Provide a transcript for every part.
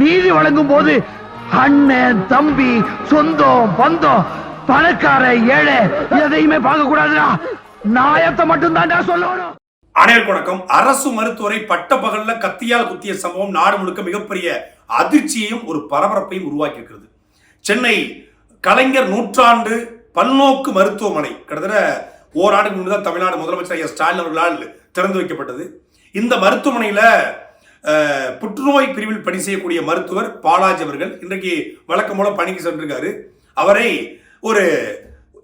நீதி வழங்கும் போது அண்ணன் தம்பி சொந்தம் பந்தம் பணக்கார ஏழை எதையுமே பார்க்க கூடாதுடா. நாயத்தை மட்டும்தான் சொல்லணும். அனைவருக்கு வணக்கம். அரசு மருத்துவரை பட்டப்பகல்ல கத்தியால் குத்திய சம்பவம் நாடு முழுக்க மிகப்பெரிய அதிர்ச்சியையும் ஒரு பரபரப்பையும் உருவாக்கி இருக்கிறது சென்னை கலைஞர் நூற்றாண்டு பல்நோக்கு மருத்துவமனை கிட்டத்தட்ட ஓராண்டுக்கு முன்பு தான் தமிழ்நாடு முதலமைச்சர் ஐயா ஸ்டாலின் அவர்களால் திறந்து வைக்கப்பட்டது. இந்த மருத்துவமனையில புற்றுநோய் பிரிவில் பணி செய்யக்கூடிய மருத்துவர் பாலாஜி அவர்கள் இன்றைக்கு வழக்கம் போல பணிக்கு சென்றிருக்காரு. அவரை ஒரு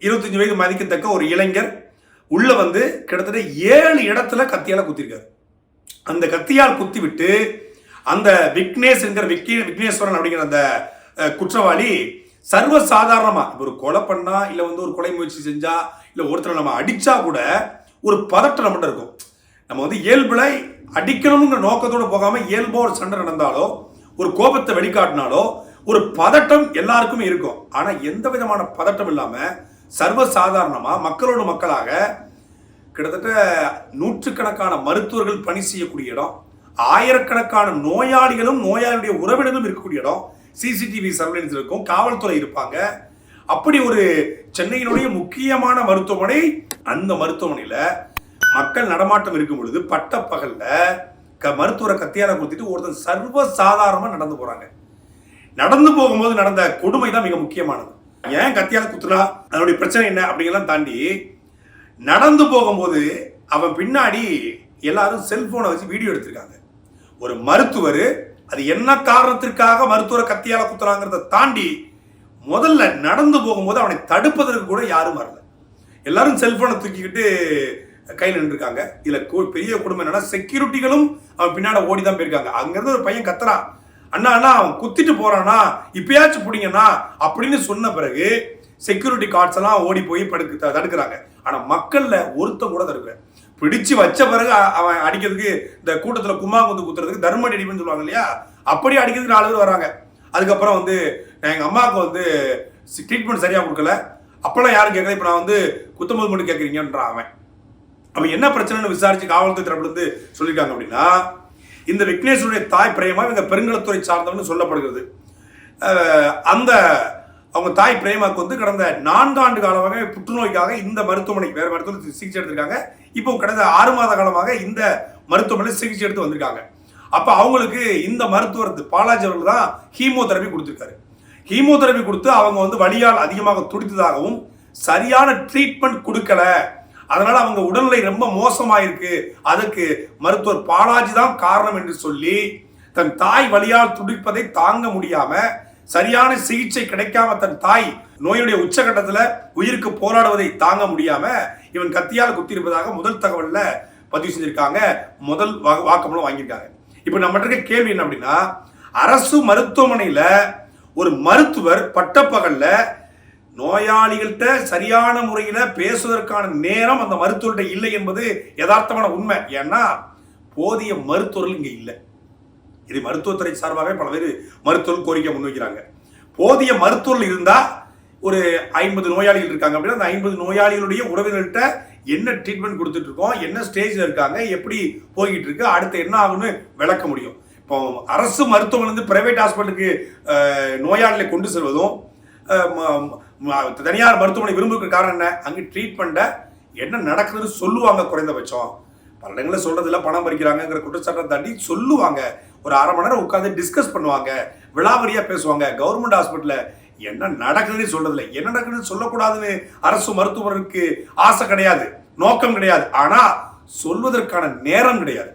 இருபத்தஞ்சு வயது மதிக்கத்தக்க ஒரு இளைஞர் உள்ள வந்து கிட்டத்தட்ட ஏழு இடத்துல கத்தியால் குத்திருக்காரு. அந்த கத்தியால் குத்தி விட்டு அந்த விக்னேஷ் என்கிற விக்கி விக்னேஸ்வரன் அப்படிங்கிற அந்த குற்றவாளி சர்வ இப்போ ஒரு கொலை பண்ணா இல்லை வந்து ஒரு கொலை முயற்சி செஞ்சா இல்லை ஒருத்தரை நம்ம அடிச்சா கூட ஒரு பதட்டம் நம்மகிட்ட இருக்கும். நம்ம வந்து இயல்புல அடிக்கணுங்கிற நோக்கத்தோடு போகாமல் இயல்போ ஒரு சண்டை நடந்தாலோ ஒரு கோபத்தை வெளிக்காட்டினாலோ ஒரு பதட்டம் எல்லாருக்குமே இருக்கும். ஆனால் எந்த விதமான பதட்டம் இல்லாமல் சர்வ மக்களோட மக்களாக கிட்டத்தட்ட நூற்றுக்கணக்கான மருத்துவர்கள் பணி செய்யக்கூடிய இடம் ஆயிரக்கணக்கான நோயாளிகளும் நோயாளியுடைய உறவினரும் இருக்கக்கூடிய இடம் சிசிடிவி சர்வேலன்ஸ் இருக்கும் காவல்துறை இருப்பாங்க. அப்படி ஒரு சென்னையினுடைய முக்கியமான மருத்துவமனை அந்த மருத்துவமனையில் மக்கள் நடமாட்டம் இருக்கும் பொழுது பகலில் க மருத்துவரை கத்தியால கொடுத்துட்டு ஒருத்தன் சர்வ சாதாரணமாக நடந்து போறாங்க. நடந்து போகும்போது நடந்த கொடுமை தான் மிக முக்கியமானது. ஏன் கத்தியால குத்துனா அதனுடைய பிரச்சனை என்ன? அப்படிங்கலாம் தாண்டி நடந்து போகும்போது அவன் பின்னாடி எல்லாரும் செல்போனை வச்சு வீடியோ எடுத்திருக்காங்க. ஒரு மருத்துவர் அது என்ன காரணத்திற்காக மருத்துவரை கத்தியால குத்துறாங்கிறத தாண்டி முதல்ல நடந்து போகும்போது அவனை தடுப்பதற்கு கூட யாரும் வரல. எல்லாரும் செல்போனை தூக்கிக்கிட்டு கையில் நின்றுருக்காங்க. இதில் பெரிய குடும்பம் என்னன்னா செக்யூரிட்டிகளும் அவன் பின்னாடி ஓடி தான் போயிருக்காங்க. அங்கேருந்து ஒரு பையன் கத்துறான். அண்ணா அண்ணா அவன் குத்திட்டு போறானா? இப்பயாச்சும் பிடிங்கண்ணா அப்படின்னு சொன்ன பிறகு செக்யூரிட்டி கார்ட்ஸ் எல்லாம் ஓடி போய் படுக்க த- தடுக்கிறாங்க. ஆனால் மக்கள்ல ஒருத்தன் கூட தடுக்கல. பிடிச்சு வச்ச பிறகு அவன் அடிக்கிறதுக்கு இந்த கூட்டத்தில் கும்மா குந்து குத்துறதுக்கு தர்மடி அடிப்புன்னு சொல்லுவாங்க இல்லையா? அப்படி அடிக்கிறதுக்கு நாலு பேர் வராங்க. அதுக்கப்புறம் வந்து நான் அம்மாவுக்கு வந்து ட்ரீட்மெண்ட் சரியாக கொடுக்கல. அப்போல்லாம் யாரும் கேட்கல. இப்போ நான் வந்து குத்தம்போது மட்டும் கேட்குறீங்கன்றான் அவன். அவன் என்ன பிரச்சனைன்னு விசாரிச்சு காவல்துறை தரப்புல இருந்து சொல்லியிருக்காங்க அப்படின்னா இந்த விக்னேஸ்வருடைய தாய் பிரேமா இவங்க பெருங்கலத்துறை சார்ந்தவன்னு சொல்லப்படுகிறது. அந்த அவங்க தாய் பிரேமாவுக்கு வந்து கடந்த நான்காண்டு காலமாக புற்றுநோய்க்காக இந்த மருத்துவமனை வேற மருத்துவமனை சிகிச்சை எடுத்திருக்காங்க. இப்போ கடந்த ஆறு மாத காலமாக இந்த மருத்துவமனையில் சிகிச்சை எடுத்து வந்திருக்காங்க. அப்ப அவங்களுக்கு இந்த மருத்துவர் பாலாஜி அவர்கள் தான் ஹீமோதெரபி கொடுத்திருக்காரு. ஹீமோதெரபி கொடுத்து அவங்க வந்து வழியால் அதிகமாக துடித்ததாகவும் சரியான ட்ரீட்மெண்ட் கொடுக்கல. அதனால அவங்க உடல்நிலை ரொம்ப மோசமாயிருக்கு. அதுக்கு மருத்துவர் பாலாஜி தான் காரணம் என்று சொல்லி தன் தாய் வழியால் துடிப்பதை தாங்க முடியாம சரியான சிகிச்சை கிடைக்காம தன் தாய் நோயுடைய உச்சகட்டத்துல உயிருக்கு போராடுவதை தாங்க முடியாம இவன் கத்தியால் குத்தியிருப்பதாக முதல் தகவல்ல பதிவு செஞ்சிருக்காங்க. முதல் வா- வாக்குமூலம் வாங்கியிருக்காங்க. இப்ப நம்ம இருக்க கேள்வி என்ன அப்படின்னா அரசு மருத்துவமனையில ஒரு மருத்துவர் பட்டப்பகல்ல நோயாளிகள்கிட்ட சரியான முறையில் பேசுவதற்கான நேரம் அந்த மருத்துவர்கிட்ட இல்லை என்பது யதார்த்தமான உண்மை. ஏன்னா போதிய மருத்துவர்கள் இங்கே இல்லை. இது மருத்துவத்துறை சார்பாக பல பேர் மருத்துவர்கள் கோரிக்கை முன்வைக்கிறாங்க. போதிய மருத்துவர்கள் இருந்தால் ஒரு ஐம்பது நோயாளிகள் இருக்காங்க அப்படின்னா அந்த ஐம்பது நோயாளிகளுடைய உறவினர்கிட்ட என்ன ட்ரீட்மெண்ட் கொடுத்துட்டு இருக்கோம் என்ன ஸ்டேஜில் இருக்காங்க எப்படி போய்கிட்டு இருக்கு அடுத்து என்ன ஆகும்னு விளக்க முடியும். இப்போ அரசு மருத்துவமனை வந்து பிரைவேட் ஹாஸ்பிட்டலுக்கு நோயாளிகளை கொண்டு செல்வதும் தனியார் மருத்துவமனை விரும்புகிற காரணம் என்ன? அங்கே ட்ரீட்மெண்ட்டை என்ன நடக்குதுன்னு சொல்லுவாங்க குறைந்தபட்சம். பல இடங்களில் சொல்றதுல பணம் பறிக்கிறாங்கிற குற்றச்சாட்டை தாண்டி சொல்லுவாங்க. ஒரு அரை மணி நேரம் உட்காந்து டிஸ்கஸ் பண்ணுவாங்க. விளாவரியா பேசுவாங்க. கவர்மெண்ட் ஹாஸ்பிட்டலில் என்ன நடக்குதுன்னு சொல்கிறதில்ல என்ன நடக்குதுன்னு சொல்லக்கூடாதுன்னு அரசு மருத்துவருக்கு ஆசை கிடையாது. நோக்கம் கிடையாது. ஆனால் சொல்வதற்கான நேரம் கிடையாது.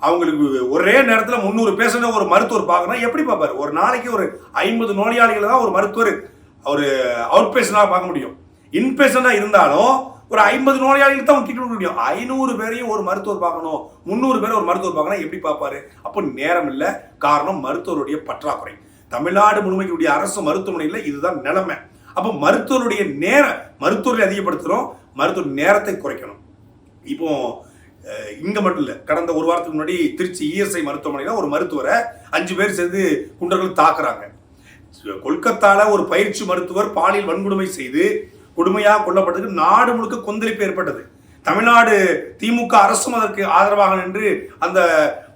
அவங்களுக்கு ஒரே நேரத்தில் முந்நூறு பேஷண்ட் ஒரு மருத்துவர் பார்க்கணும். எப்படி பார்ப்பார்? ஒரு நாளைக்கு ஒரு ஐம்பது நோயாளிகளை தான் ஒரு மருத்துவர் அவர் அவுட் பேஷண்டாக பார்க்க முடியும். இன்பேஷண்டாக இருந்தாலும் ஒரு ஐம்பது நோயாளிகள் தான் கிட்ட முடியும். ஐநூறு பேரையும் ஒரு மருத்துவர் பார்க்கணும். முந்நூறு பேரை ஒரு மருத்துவர் பார்க்கணும் எப்படி பார்ப்பாரு? அப்போ நேரம் இல்லை. காரணம் மருத்துவருடைய பற்றாக்குறை. தமிழ்நாடு முழுமைக்குடைய அரசு மருத்துவமனையில் இதுதான் நிலைமை. அப்போ மருத்துவருடைய நேரம் மருத்துவரை அதிகப்படுத்துகிறோம் மருத்துவ நேரத்தை குறைக்கணும். இப்போ இங்கே மட்டும் இல்லை. கடந்த ஒரு வாரத்துக்கு முன்னாடி திருச்சி இஎஸ்ஐ மருத்துவமனையில் ஒரு மருத்துவரை அஞ்சு பேர் சேர்ந்து குண்டர்கள் தாக்குறாங்க. கொல்கத்தால ஒரு பயிற்சி மருத்துவர் பாலியல் வன்கொடுமை செய்து கொடுமையாக கொல்லப்பட்டதுக்கு நாடு முழுக்க கொந்தளிப்பு ஏற்பட்டது. தமிழ்நாடு திமுக அரசும் அதற்கு ஆதரவாக நின்று அந்த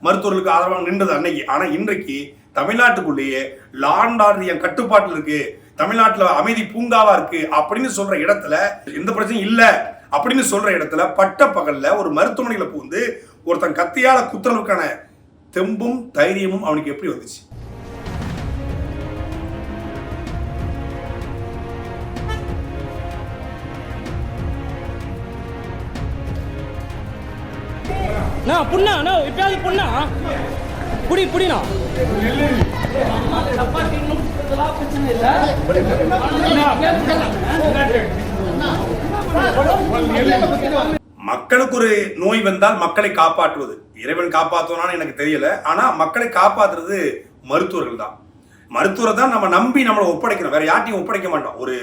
மருத்துவர்களுக்கு ஆதரவாக நின்றது அன்னைக்கு. ஆனா இன்றைக்கு தமிழ்நாட்டுக்குள்ளேயே லாண்ட் ஆர்டர் என் கட்டுப்பாட்டில் இருக்கு. தமிழ்நாட்டில் அமைதி பூங்காவா இருக்கு அப்படின்னு சொல்ற இடத்துல எந்த பிரச்சனையும் இல்லை அப்படின்னு சொல்ற இடத்துல பட்ட பகல்ல ஒரு மருத்துவமனையில் புகுந்து ஒருத்தன் கத்தியால குத்துறதுக்கான தெம்பும் தைரியமும் அவனுக்கு எப்படி வந்துச்சு? அண்ணா புண்ணா அண்ணா எப்பயாவது புண்ணா? புடி புடினா மக்களுக்கு ஒரு நோய் வந்தால் மக்களை காப்பாற்றுவது. இறைவன் காப்பாற்றுவானான்னு எனக்கு தெரியல. ஆனா மக்களை காப்பாற்றுறது மருத்துவர்கள் தான். மருத்துவரை தான் நம்ம நம்பி நம்மளை ஒப்படைக்கிறோம் வேற யார்ட்டையும் ஒப்படைக்க மாட்டோம். ஒரு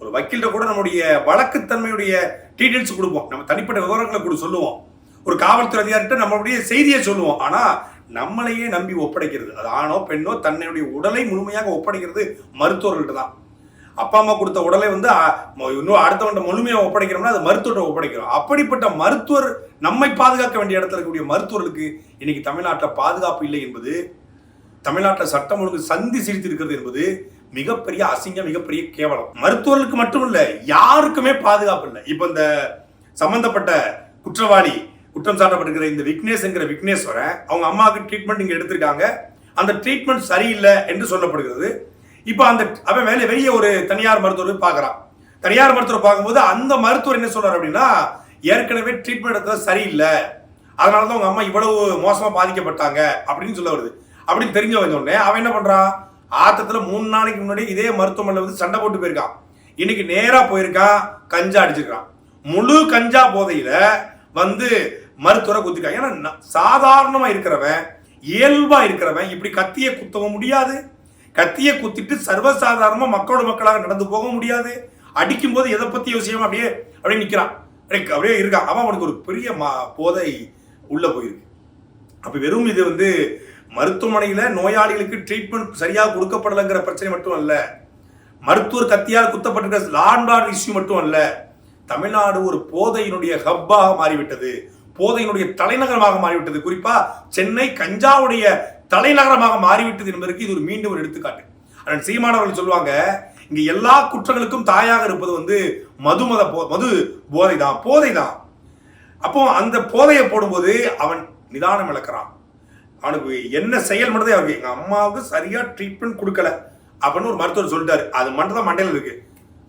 ஒரு வக்கீல்கிட்ட கூட நம்முடைய வழக்குத்தன்மையுடைய டீடைல்ஸ் கொடுப்போம். நம்ம தனிப்பட்ட விவரங்களை கூட சொல்லுவோம். ஒரு காவல்துறை அதிகாரிகிட்ட நம்மளுடைய செய்தியை சொல்லுவோம். ஆனால் நம்மளையே நம்பி ஒப்படைக்கிறது. அது ஆணோ பெண்ணோ தன்னுடைய உடலை முழுமையாக ஒப்படைக்கிறது மருத்துவர்கள்ட்ட தான். அப்பா அம்மா கொடுத்த உடலை வந்து இன்னும் அடுத்தவன் முழுமையாக ஒப்படைக்கிறோம்னா அது மருத்துவர்கிட்ட ஒப்படைக்கிறோம். அப்படிப்பட்ட மருத்துவர் நம்மை பாதுகாக்க வேண்டிய இடத்துல இருக்கக்கூடிய மருத்துவர்களுக்கு இன்னைக்கு தமிழ்நாட்டில் பாதுகாப்பு இல்லை என்பது தமிழ்நாட்டில் சட்டம் ஒழுங்கு சந்தி சிரித்து இருக்கிறது என்பது மிகப்பெரிய அசிங்கம் மிகப்பெரிய கேவலம். மருத்துவர்களுக்கு மட்டும் இல்லை யாருக்குமே பாதுகாப்பு இல்லை. இப்போ இந்த சம்பந்தப்பட்ட குற்றவாளி குற்றம் சாட்டப்பட்டிருக்கிற இந்த விக்னேஷ் என்கிற அவங்க அம்மாவுக்கு ட்ரீட்மெண்ட் இங்கே எடுத்திருக்காங்க. அந்த ட்ரீட்மெண்ட் சரியில்லை என்று சொல்லப்படுகிறது. இப்போ அந்த அவன் வேலை வெளியே ஒரு தனியார் மருத்துவர் பார்க்குறான். தனியார் மருத்துவர் பார்க்கும்போது அந்த மருத்துவர் என்ன சொல்றாரு அப்படின்னா ஏற்கனவே ட்ரீட்மெண்ட் எடுத்தது சரியில்லை. அதனால தான் உங்க அம்மா இவ்வளவு மோசமாக பாதிக்கப்பட்டாங்க அப்படின்னு சொல்ல வருது. அப்படின்னு தெரிஞ்ச வந்தோடனே அவன் என்ன பண்ணுறான் ஆத்தத்துல மூணு நாளைக்கு முன்னாடி இதே மருத்துவமனையில் வந்து சண்டை போட்டு போயிருக்கான். இன்னைக்கு நேராக போயிருக்கான் கஞ்சா அடிச்சிருக்கான் முழு கஞ்சா போதையில் வந்து மருத்துவரை குத்திருக்காங்க. ஏன்னா சாதாரணமாக இருக்கிறவன் இயல்பா இருக்கிறவன் இப்படி கத்தியை குத்தவும் முடியாது. கத்தியை குத்திட்டு சர்வசாதாரணமாக மக்களோட மக்களாக நடந்து போக முடியாது. அடிக்கும் போது எதை பத்தி யோசிக்காம அப்படியே அப்படியே நிற்கிறான் அப்படியே அப்படியே இருக்கான். அவன் அவனுக்கு ஒரு பெரிய மா- போதை உள்ள போயிருக்கு. அப்ப வெறும் இது வந்து மருத்துவமனையில நோயாளிகளுக்கு ட்ரீட்மெண்ட் சரியாக கொடுக்கப்படலைங்கிற பிரச்சனை மட்டும் அல்ல. மருத்துவர் கத்தியால் குத்தப்பட்டிருக்கிற லாண்டார் இஷ்யூ மட்டும் அல்ல. தமிழ்நாடு ஒரு போதையினுடைய ஹப்பாக மாறிவிட்டது. போதையினுடைய தலைநகரமாக மாறிவிட்டது. குறிப்பா சென்னை கஞ்சாவுடைய தலைநகரமாக மாறிவிட்டது என்பதற்கு இது ஒரு மீண்டும் ஒரு எடுத்துக்காட்டு. அண்ணன் சீமானவர்கள் சொல்லுவாங்க இங்க எல்லா குற்றங்களுக்கும் தாயாக இருப்பது வந்து மதுமத போ மது போதை தான் போதை தான் அப்போ அந்த போதையை போடும்போது அவன் நிதானம் இழக்கிறான். அவனுக்கு என்ன செயல் மட்டும் அவருக்கு எங்க அம்மாவுக்கு சரியா ட்ரீட்மெண்ட் கொடுக்கல. அப்படின்னு ஒரு மருத்துவர் சொல்லிட்டாரு. அது மட்டும் தான் மண்டையில இருக்கு.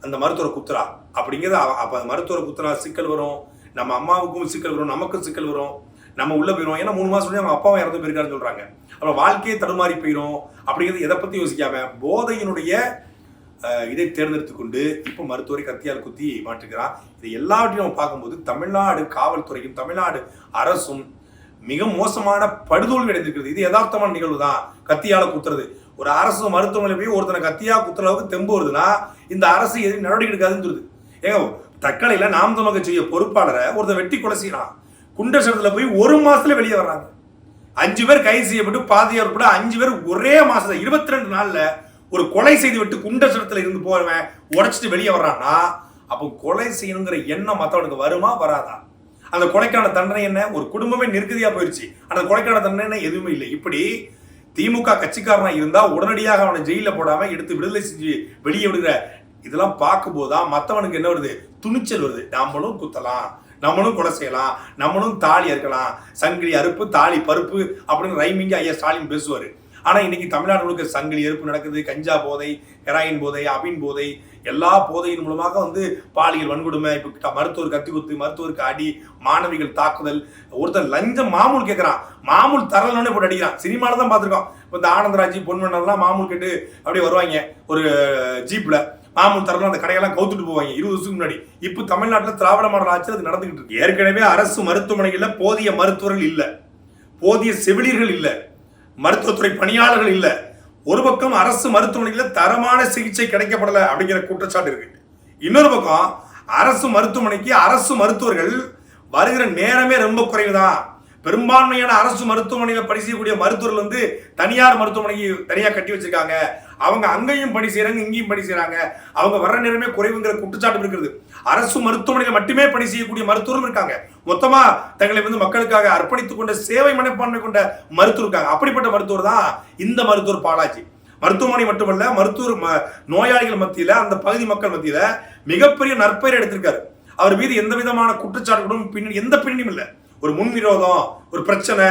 அந்த மருத்துவரை குத்துறா. அப்படிங்கிறது அப்போ அப்ப அந்த மருத்துவரை குத்துறா சிக்கல் வரும். நம்ம அம்மாவுக்கும் சிக்கல் வரும் நமக்கும் சிக்கல் வரும். நம்ம உள்ள போயிடும் ஏன்னா மூணு மாசம் அவங்க அப்பாவும் இறந்து போயிருக்காருன்னு சொல்றாங்க. அப்புறம் வாழ்க்கையே தடுமாறி போயிடும் அப்படிங்கிறது எதை பத்தி யோசிக்காம போதையினுடைய இதை தேர்ந்தெடுத்து கொண்டு இப்போ மருத்துவரை கத்தியால் குத்தி மாட்டுக்கிறான் இது எல்லாவற்றையும் நம்ம பார்க்கும்போது தமிழ்நாடு காவல்துறையும் தமிழ்நாடு அரசும் மிக மோசமான படுதோல்வி அடைந்திருக்கிறது. இது யதார்த்தமான நிகழ்வு தான் கத்தியால குத்துறது. ஒரு அரசு மருத்துவமனை போய் ஒருத்தனை கத்தியா குத்துற அளவுக்கு தெம்பு வருதுன்னா இந்த அரசு எதுவும் நடவடிக்கை எடுக்காதுன்னு சொல்லுது. ஏங்க தக்கலையில் நாம் தமிழக செய்ய பொறுப்பாளரை ஒருத்தர் வெட்டி கொலை செய்யறான். குண்டர் சடத்தில் போய் ஒரு மாசத்துல வெளியே வர்றாங்க. அஞ்சு பேர் கைது செய்யப்பட்டு பாதியார் கூட அஞ்சு பேர் ஒரே மாசத்துல இருபத்தி ரெண்டு நாள்ல ஒரு கொலை செய்து விட்டு குண்டர் சட்டத்துல இருந்து போறவன் உடைச்சிட்டு வெளியே வர்றான்னா அப்போ கொலை செய்யணுங்கிற எண்ணம் மத்தவனுக்கு வருமா வராதா? அந்த கொலைக்கான தண்டனை என்ன? ஒரு குடும்பமே நெருக்கதியா போயிருச்சு. அந்த கொலைக்கான தண்டனை என்ன? எதுவுமே இல்லை. இப்படி திமுக கட்சிக்காரனா இருந்தா உடனடியாக அவனை ஜெயில போடாம எடுத்து விடுதலை செஞ்சு வெளியே விடுகிற இதெல்லாம் பார்க்கும்போது தான் மற்றவனுக்கு என்ன வருது? துணிச்சல் வருது. நம்மளும் குத்தலாம். நம்மளும் கொலை செய்யலாம். நம்மளும் தாலி அறுக்கலாம். சங்கிலி அறுப்பு தாலி பருப்பு அப்படின்னு ரைமிங்க ஐயா ஸ்டாலின் பேசுவார். ஆனால் இன்னைக்கு தமிழ்நாடு முழுக்க சங்கிலி அறுப்பு நடக்குது. கஞ்சா போதை ஹெராயின் போதை அபின் போதை எல்லா போதையின் மூலமாக வந்து பாலியல் வன்கொடுமை இப்போ மருத்துவர் கத்தி குத்து மருத்துவருக்கு அடி மாணவிகள் தாக்குதல். ஒருத்தர் லஞ்சம் மாமூல் கேட்குறான் மாமூல் தரலன்னு போட்டு அடிக்கிறான். சினிமாவில் தான் பார்த்துருக்கோம். இப்போ இந்த ஆனந்தராஜ் பொன்மன்னர்லாம் மாமூல் கேட்டு அப்படியே வருவாங்க. ஒரு ஜீப்பில் மாமூல் தரலாம் அந்த கடையெல்லாம் கவுத்துட்டு போவாங்க. இருபது வருஷத்துக்கு முன்னாடி. இப்போ தமிழ்நாட்டில் திராவிட மாடல் ஆட்சி அது நடந்துகிட்டு இருக்கு. ஏற்கனவே அரசு மருத்துவமனைகளில் போதிய மருத்துவர்கள் இல்லை. போதிய செவிலியர்கள் இல்லை. மருத்துவத்துறை பணியாளர்கள் இல்லை. ஒரு பக்கம் அரசு மருத்துவமனைகளில் தரமான சிகிச்சை கிடைக்கப்படலை அப்படிங்கிற குற்றச்சாட்டு இருக்கு. இன்னொரு பக்கம் அரசு மருத்துவமனைக்கு அரசு மருத்துவர்கள் வருகிற நேரமே ரொம்ப குறைவு தான் பெரும்பான்மையான அரசு மருத்துவமனையில் பணி செய்யக்கூடிய மருத்துவர்கள் வந்து தனியார் மருத்துவமனைக்கு தனியாக கட்டி வச்சிருக்காங்க. அவங்க அங்கேயும் பணி செய்கிறாங்க இங்கேயும் பணி செய்கிறாங்க அவங்க வர்ற நேரமே குறைவுங்கிற குற்றச்சாட்டு இருக்கிறது அரசு மருத்துவமனையில் மட்டுமே பணி செய்யக்கூடிய மருத்துவரும் இருக்காங்க. மொத்தமாக தங்களை வந்து மக்களுக்காக அர்ப்பணித்துக் கொண்ட சேவை மனப்பான்மை கொண்ட மருத்துவர் இருக்காங்க. அப்படிப்பட்ட மருத்துவர் தான் இந்த மருத்துவர் பாலாஜி. மருத்துவமனை மட்டுமல்ல மருத்துவர் ம- நோயாளிகள் மத்தியில் அந்த பகுதி மக்கள் மத்தியில் மிகப்பெரிய நற்பெயர் எடுத்திருக்காரு. அவர் மீது எந்த விதமான குற்றச்சாட்டுகளும் பின்னணி எந்த பின்னணியும் இல்லை. ஒரு முன்விரோதம் ஒரு பிரச்சனை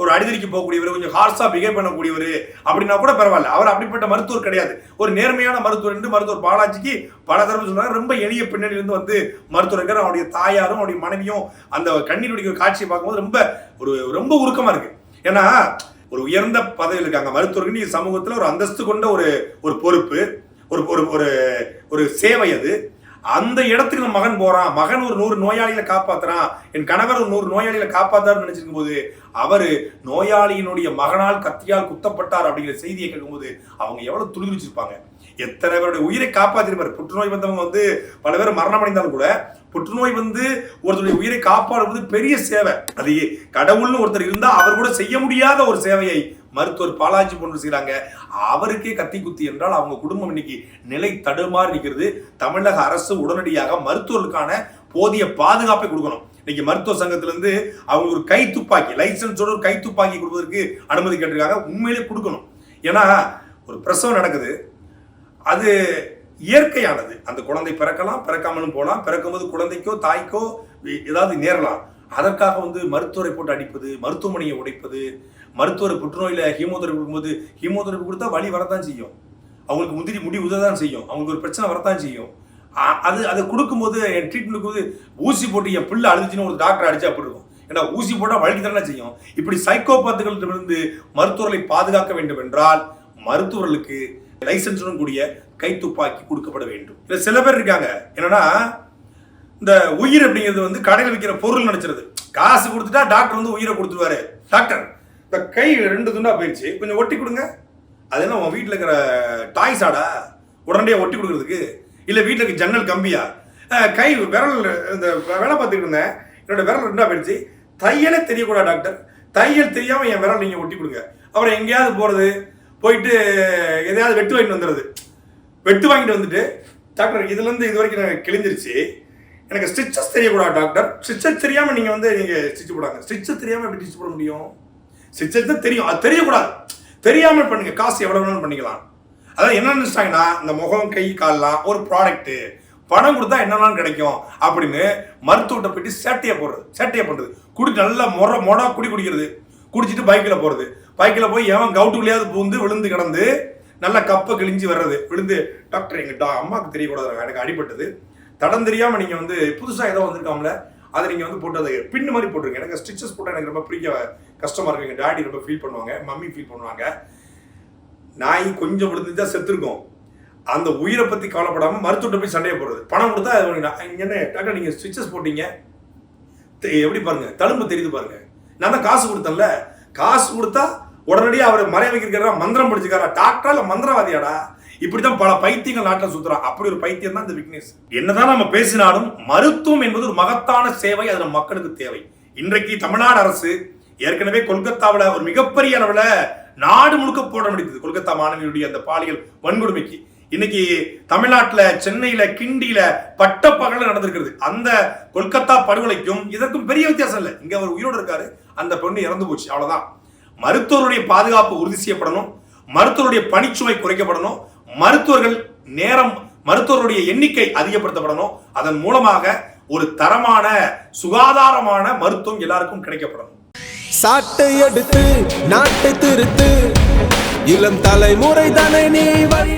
ஒரு அடிதடிக்கு போகக்கூடியவர் கொஞ்சம் ஹார்ஸா பிஹேவ் பண்ணக்கூடியவர் அப்படின்னா கூட பரவாயில்ல. அவர் அப்படிப்பட்ட மருத்துவர் கிடையாது. ஒரு நேர்மையான மருத்துவர் என்று மருத்துவர் பாலாஜிக்கு பல தடவை சொன்னாங்க. ரொம்ப எளிய பின்னணியிலிருந்து வந்து மருத்துவர் அவருடைய தாயாரும் அவருடைய மனைவியும் அந்த கண்ணீருடைய காட்சியை பார்க்கும்போது ரொம்ப ஒரு ரொம்ப உருக்கமா இருக்கு. ஏன்னா ஒரு உயர்ந்த பதவியில் இருக்காங்க. மருத்துவர்கள் சமூகத்தில் ஒரு அந்தஸ்து கொண்ட ஒரு ஒரு பொறுப்பு ஒரு ஒரு ஒரு ஒரு சேவை அது. அந்த இடத்துக்கு நம்ம மகன் போறான். மகன் ஒரு நூறு நோயாளிகளை காப்பாத்துறான். என் கணவர் ஒரு நூறு நோயாளிகளை காப்பாத்தாருன்னு நினைச்சிருக்கும் போது அவரு நோயாளியினுடைய மகனால் கத்தியால் குத்தப்பட்டார் அப்படிங்கிற செய்தியை கேட்கும்போது அவங்க எவ்வளவு துளிர்ச்சிருப்பாங்க எத்தனை பேருடைய உயிரை காப்பாத்திருப்பாரு. புற்றுநோய் வந்தவங்க வந்து பல பேர் மரணம் அடைந்தாலும் கூட புற்றுநோய் வந்து ஒருத்தருடைய உயிரை காப்பாடுவது பெரிய சேவை. அது கடவுள்னு ஒருத்தர் இருந்தா அவர் கூட செய்ய முடியாத ஒரு சேவையை மருத்துவர் பாலாஜி போன்று செய்கிறாங்க அவருக்கே கத்தி குத்தி என்றால் அவங்க குடும்பம் இன்னைக்கு நிலை தடுமாறி நிற்கிறது. தமிழக அரசு உடனடியாக மருத்துவர்களுக்கான போதிய பாதுகாப்பை கொடுக்கணும். இன்னைக்கு மருத்துவ சங்கத்திலிருந்து இருந்து அவங்க ஒரு கை துப்பாக்கி லைசன்ஸோட ஒரு கை துப்பாக்கி கொடுப்பதற்கு அனுமதி கேட்டிருக்காங்க. உண்மையிலே கொடுக்கணும். ஏன்னா ஒரு பிரசவம் நடக்குது. அது இயற்கையானது. அந்த குழந்தை பிறக்கலாம் பிறக்காமலும் போகலாம். பிறக்கும்போது குழந்தைக்கோ தாய்க்கோ ஏதாவது நேரலாம். அதற்காக வந்து மருத்துவரை போட்டு அடிப்பது மருத்துவமனையை உடைப்பது மருத்துவர் புற்றுநோயில் ஹீமோதெரபி கொடுக்கும்போது ஹீமோதெரபி கொடுத்தா வலி வரத்தான் செய்யும். அவங்களுக்கு முந்திரி முடி உததான் செய்யும். அவங்களுக்கு ஒரு பிரச்சனை வரத்தான் செய்யும். அது அதை கொடுக்கும்போது என் ட்ரீட்மெண்ட் போது ஊசி போட்டு என் பிள்ளை அழுதுச்சுன்னு ஒரு டாக்டர் அடிச்சா அப்படி இருக்கும்? ஏன்னா ஊசி போட்டால் வலிக்கு தானே செய்யும். இப்படி சைக்கோபாத்துகளிடமிருந்து மருத்துவர்களை பாதுகாக்க வேண்டும் என்றால் மருத்துவர்களுக்கு லைசன்ஸுடன் கூடிய கைத்துப்பாக்கி கொடுக்கப்பட வேண்டும். இதுல சில பேர் இருக்காங்க. என்னன்னா இந்த உயிர் அப்படிங்கிறது வந்து கடையில் விற்கிற பொருள் நினைச்சிருது. காசு கொடுத்துட்டா டாக்டர் வந்து உயிரை கொடுத்துருவாரு. டாக்டர் இந்த கை ரெண்டு துண்டா போயிடுச்சு கொஞ்சம் ஒட்டி கொடுங்க. அது என்ன உன் வீட்டில் இருக்கிற டாய்ஸ் ஆடா? உடனடியாக ஒட்டி கொடுக்குறதுக்கு? இல்லை வீட்டில் இருக்க ஜன்னல் கம்பியா? கை விரல் இந்த வேலை பார்த்துக்கிட்டு இருந்தேன். என்னோட விரல் ரெண்டா போயிடுச்சு தையலே தெரியக்கூடாது டாக்டர் தையல் தெரியாமல் என் விரல் நீங்கள் ஒட்டி கொடுங்க. அப்புறம் எங்கேயாவது போகிறது போயிட்டு எதையாவது வெட்டு வாங்கிட்டு வந்துடுறது வெட்டு வாங்கிட்டு வந்துட்டு டாக்டர் இதுலேருந்து இது வரைக்கும் எனக்கு கிழிஞ்சிருச்சு. எனக்கு ஸ்டிச்சஸ் தெரியக்கூடாது டாக்டர் ஸ்டிச்சஸ் தெரியாமல் நீங்கள் வந்து நீங்கள் ஸ்டிச் போடாங்க. ஸ்டிச்சஸ் தெரியாமல் எப்படி ஸ்டிச் போட முடியும்? ஸ்டிச்சஸ் தான் தெரியும். அது தெரியக்கூடாது. தெரியாமல் பண்ணுங்கள் காசு எவ்வளோ வேணாலும் பண்ணிக்கலாம். அதான் என்ன நினச்சிட்டாங்கன்னா இந்த முகம் கை கால்லாம் ஒரு ப்ராடக்ட்டு பணம் கொடுத்தா என்னெல்லாம் கிடைக்கும் அப்படின்னு மருத்துவத்தை போயிட்டு சேட்டையை போடுறது. சேட்டையை பண்ணுறது குடி நல்லா முறை மொடா குடி குடிக்கிறது. குடிச்சிட்டு பைக்கில் போகிறது பைக்கில் போய் எவன் கவுட்டுக்குள்ளேயாவது பூந்து விழுந்து கிடந்து நல்லா கப்பை கிழிஞ்சு வர்றது. விழுந்து டாக்டர் எங்க டா அம்மாவுக்கு தெரியக்கூடாது எனக்கு அடிபட்டது. தடம் தெரியாமல் நீங்கள் வந்து புதுசாக ஏதோ வந்திருக்காமல அதை நீங்கள் வந்து போட்டு அதை பின்னு மாதிரி போட்டுருங்க. எனக்கு ஸ்டிச்சஸ் போட்டால் எனக்கு ரொம்ப பிடிக்க கஷ்டமாக இருக்கும். எங்கள் டாடி ரொம்ப ஃபீல் பண்ணுவாங்க மம்மி ஃபீல் பண்ணுவாங்க. நாய் கொஞ்சம் விழுந்துச்சா செத்துருக்கும். அந்த உயிரை பற்றி கவலைப்படாமல் மருத்துவத்தை போய் சண்டையை போடுறது. பணம் கொடுத்தா அது என்ன டாக்டர் நீங்கள் ஸ்டிச்சஸ் போட்டீங்க? எப்படி பாருங்கள் தழும்பு தெரியுது பாருங்கள் நான் தான் காசு கொடுத்தேன்ல. காசு கொடுத்தா உடனடியாக அவர் மறைய வைக்கிறா மந்திரம் படிச்சுக்காரா? டாக்டரா இல்லை மந்திரவாதியாடா? இப்படிதான் பல பைத்தியங்கள் நாட்டில் சுத்துறான் அப்படி ஒரு பைத்தியம் தான் இந்த விக்னேஷ். என்னதான் நம்ம பேசினாலும் மருத்துவம் என்பது ஒரு மகத்தான சேவை அது நம்ம மக்களுக்கு தேவை. இன்றைக்கு தமிழ்நாடு அரசு ஏற்கனவே கொல்கத்தாவில் ஒரு மிகப்பெரிய அளவில் நாடு முழுக்க போட முடிந்தது கொல்கத்தா மாணவியுடைய அந்த பாலியல் வன்கொடுமைக்கு. இன்னைக்கு தமிழ்நாட்டில் சென்னையில கிண்டியில பட்டப்பகல நடந்திருக்கிறது. அந்த கொல்கத்தா படுகொலைக்கும் இதற்கும் பெரிய வித்தியாசம் இல்லை. இங்க அவர் உயிரோடு இருக்காரு. அந்த பெண்ணு இறந்து போச்சு. அவ்வளவுதான். மருத்துவருடைய பாதுகாப்பு உறுதி செய்யப்படணும். மருத்துவருடைய பணிச்சுமை குறைக்கப்படணும். மருத்துவர்கள் நேரம் மருத்துவருடைய எண்ணிக்கை அதிகப்படுத்தப்படணும். அதன் மூலமாக ஒரு தரமான சுகாதாரமான மருத்துவம் எல்லாருக்கும் கிடைக்கப்படணும். சாட்டை எடுத்து நாட்டை திருத்து. இளம் தலைமுறை தானே நீ வழி